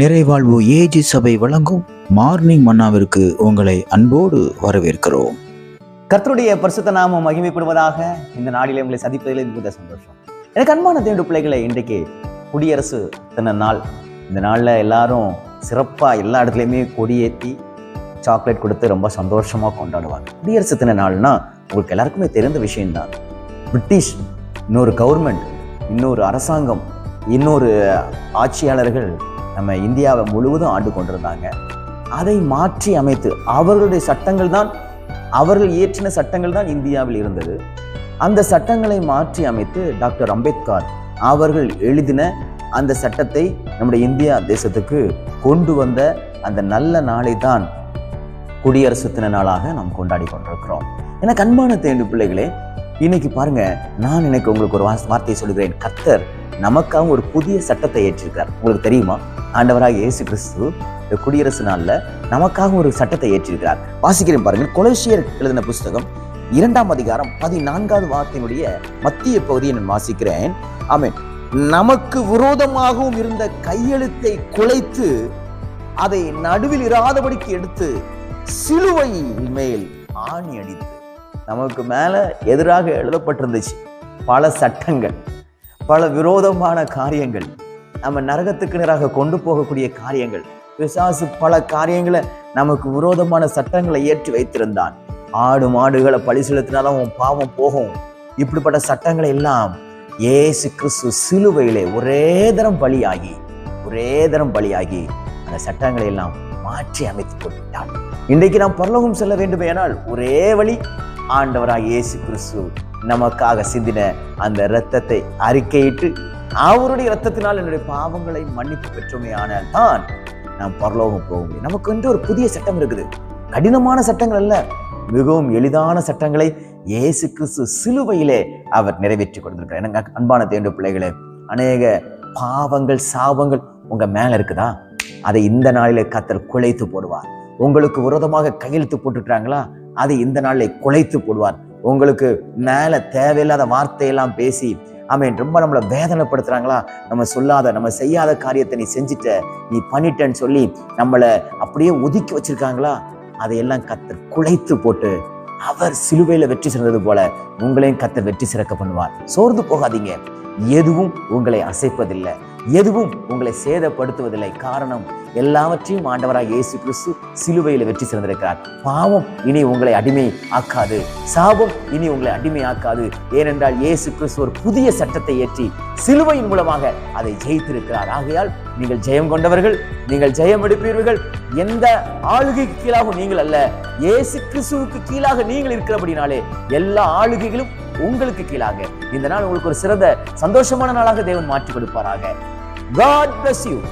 நிறைவாழ்வு AG சபை வழங்கும் morning மன்னாவிற்கு உங்களை அன்போடு வரவேற்கிறோம். கர்த்தருடைய பரிசுத்த நாமம் மகிமைப்படுவதாக இந்த நாளில் உங்களை சந்திப்பதில் மிகுந்த சந்தோஷம். எனக்கு அன்பான தேண்டு பிள்ளைகளை இன்றைக்கு குடியரசு தின நாள். இந்த நாளில் எல்லாரும் சிறப்பாக எல்லா இடத்துலையுமே கொடியேற்றி சாக்லேட் கொடுத்து ரொம்ப சந்தோஷமாக கொண்டாடுவாங்க. குடியரசு தின நாள்னா உங்களுக்கு எல்லாருக்குமே தெரிந்த விஷயம்தான். பிரிட்டிஷ் இன்னொரு கவர்மெண்ட் இன்னொரு அரசாங்கம் இன்னொரு ஆட்சியாளர்கள் நம்ம இந்தியாவை முழுவதும் ஆண்டு கொண்டிருந்தாங்க. அதை மாற்றி அமைத்து அவர்களுடைய சட்டங்கள் தான் அவர்கள் இயற்றின சட்டங்கள் தான் இந்தியாவில் இருந்தது. அந்த சட்டங்களை மாற்றி அமைத்து டாக்டர் அம்பேத்கர் அவர்கள் எழுதின அந்த சட்டத்தை நம்முடைய இந்தியா தேசத்துக்கு கொண்டு வந்த அந்த நல்ல நாளை தான் குடியரசு தின நாளாக நாம் கொண்டாடி கொண்டிருக்கிறோம். எனக்கு அன்பான தேண்டு பிள்ளைகளே இன்னைக்கு பாருங்க நான் இன்னைக்கு உங்களுக்கு ஒரு வார்த்தையை சொல்கிறேன் கத்தர் நமக்காக ஒரு புதிய சட்டத்தை ஏற்றிருக்கிறார் உங்களுக்கு தெரியுமா? ஆண்டவராக இயேசு கிறிஸ்து இந்த குடியரசு நாளில் நமக்காக ஒரு சட்டத்தை ஏற்றிருக்கிறார். வாசிக்கிறேன் பாருங்கள். கொலேசியர் எழுதின புஸ்தகம் இரண்டாம் அதிகாரம் பதினான்காவது வார்த்தையினுடைய மத்திய பகுதியை நான் வாசிக்கிறேன். ஆமீன். நமக்கு விரோதமாகவும் இருந்த கையெழுத்தை குலைத்து அதை நடுவில் இராதபடிக்கு எடுத்து சிலுவை மேல் ஆணி அடித்து நமக்கு மேல எதிராக எழுதப்பட்டிருந்துச்சு பல சட்டங்கள். பல விரோதமான காரியங்கள் நம்ம நரகத்துக்கு நேராக கொண்டு போகக்கூடிய காரியங்கள். பிசாசு பல காரியங்களை நமக்கு விரோதமான சட்டங்களை ஏற்றி வைத்திருந்தான். ஆடு மாடுகளை பழி செலுத்தினாலும் உன் பாவம் போகும். இப்படிப்பட்ட சட்டங்களை எல்லாம் ஏசு கிறிஸ்து சிலுவையிலே ஒரே தரம் பலியாகி ஒரே தரம் பலியாகி அந்த சட்டங்களை எல்லாம் மாற்றி அமைத்து கொடுத்தார். இன்றைக்கு நாம் பரலோகம் செல்ல வேண்டுமேயானால் ஒரே வழி ஆண்டவராக இயேசு கிறிஸ்து நமக்காக சிந்தின அந்த இரத்தத்தை அறிக்கையிட்டு அவருடைய இரத்தத்தினால் என்னுடைய பாவங்களை மன்னிப்பு பெற்றோமே தான் நாம் பரலோகம் போக முடியும் நமக்கு வந்து ஒரு புதிய சட்டம் இருக்குது. கடினமான சட்டங்கள் அல்ல. மிகவும் எளிதான சட்டங்களை இயேசு கிறிஸ்து சிலுவையிலே அவர் நிறைவேற்றி கொடுத்திருக்கிறார். எனக்கு அன்பான தேண்டு பிள்ளைகளே அநேக பாவங்கள் சாபங்கள் உங்க மேல இருக்குதா? அதை இந்த நாளிலே கத்தர் குலைத்து போடுவார். உங்களுக்கு விரோதமாக கையெழுத்து போட்டுட்டாங்களா அதை இந்த நாளிலே குலைத்து போடுவார். உங்களுக்கு மேலே தேவையில்லாத வார்த்தையெல்லாம் பேசி ஆமென் ரொம்ப நம்மளை வேதனைப்படுத்துகிறாங்களா நம்ம சொல்லாத நம்ம செய்யாத காரியத்தை நீ செஞ்சிட்ட நீ பண்ணிட்டேன்னு சொல்லி நம்மளை அப்படியே ஒதுக்கி வச்சிருக்காங்களா? அதையெல்லாம் கத்தர் குலைத்து போட்டு அவர் சிலுவையில் வெற்றி சிறந்தது போல உங்களையும் கத்தர் வெற்றி சிறக்க பண்ணுவார். சோர்ந்து போகாதீங்க. எதுவும் உங்களை அசைப்பதில்லை. எதுவும் உங்களை சேதப்படுத்துவதில்லை. காரணம் எல்லாவற்றையும் ஆண்டவராக இயேசு கிறிஸ்து சிலுவையில் வெற்றி சிறந்திருக்கிறார். பாவம் இனி உங்களை அடிமை ஆக்காது சாபம் இனி உங்களை அடிமை ஆக்காது ஏனென்றால் இயேசு கிறிஸ்து ஒரு புதிய சட்டத்தை ஏற்றி சிலுவையின் மூலமாக அதை ஜெயித்திருக்கிறார். ஆகையால் நீங்கள் ஜெயம் கொண்டவர்கள் நீங்கள் ஜெயம் எடுப்பீர்கள். எந்த ஆளுகைக்கு கீழாக நீங்கள் அல்ல. இயேசு கிறிஸ்துவுக்கு கீழாக நீங்கள் இருக்கிறபடினாலே எல்லா ஆளுகைகளும் உங்களுக்கு கீழாக. இந்த நாள் உங்களுக்கு ஒரு சிறந்த சந்தோஷமான நாளாக தேவன் மாற்றி கொடுப்பாராக. God bless you